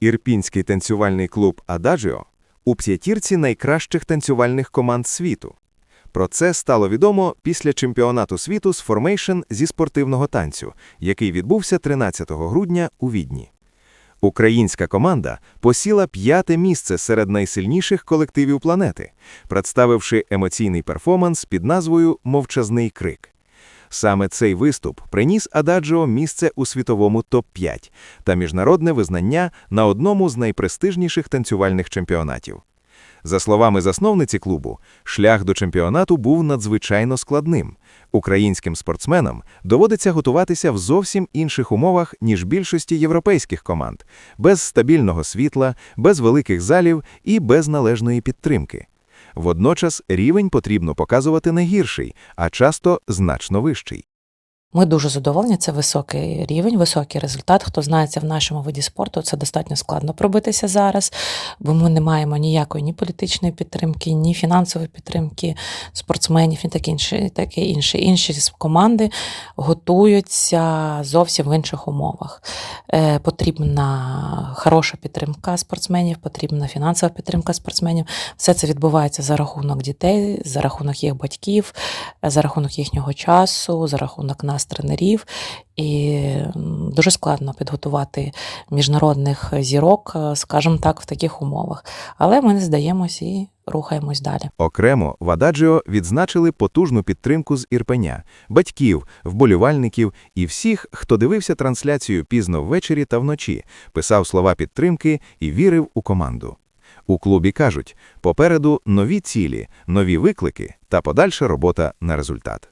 Ірпінський танцювальний клуб «Ададжіо» у п'ятірці найкращих танцювальних команд світу. Про це стало відомо після чемпіонату світу з формейшн зі спортивного танцю, який відбувся 13 грудня у Відні. Українська команда посіла п'яте місце серед найсильніших колективів планети, представивши емоційний перформанс під назвою Мовчазний крик. Саме цей виступ приніс Ададжо місце у світовому топ-5 та міжнародне визнання на одному з найпрестижніших танцювальних чемпіонатів. За словами засновниці клубу, шлях до чемпіонату був надзвичайно складним. Українським спортсменам доводиться готуватися в зовсім інших умовах, ніж більшості європейських команд, без стабільного світла, без великих залів і без належної підтримки. Водночас рівень потрібно показувати не гірший, а часто значно вищий. Ми дуже задоволені. Це високий рівень, високий результат. Хто знається в нашому виді спорту, це достатньо складно пробитися зараз, бо ми не маємо ніякої ні політичної підтримки, ні фінансової підтримки спортсменів, і таке інше, таке інше. Інші команди готуються зовсім в інших умовах. Е, потрібна хороша підтримка спортсменів, потрібна фінансова підтримка спортсменів. Все це відбувається за рахунок дітей, за рахунок їх батьків, за рахунок їхнього часу, за рахунок нас, тренерів. І дуже складно підготувати міжнародних зірок, е, скажімо так, в таких умовах. Але ми не здаємось і рухаємось далі. Окремо в Ададжіо відзначили потужну підтримку з Ірпеня, батьків, вболівальників і всіх, хто дивився трансляцію пізно ввечері та вночі, писав слова підтримки і вірив у команду. У клубі кажуть, попереду нові цілі, нові виклики та подальша робота на результат.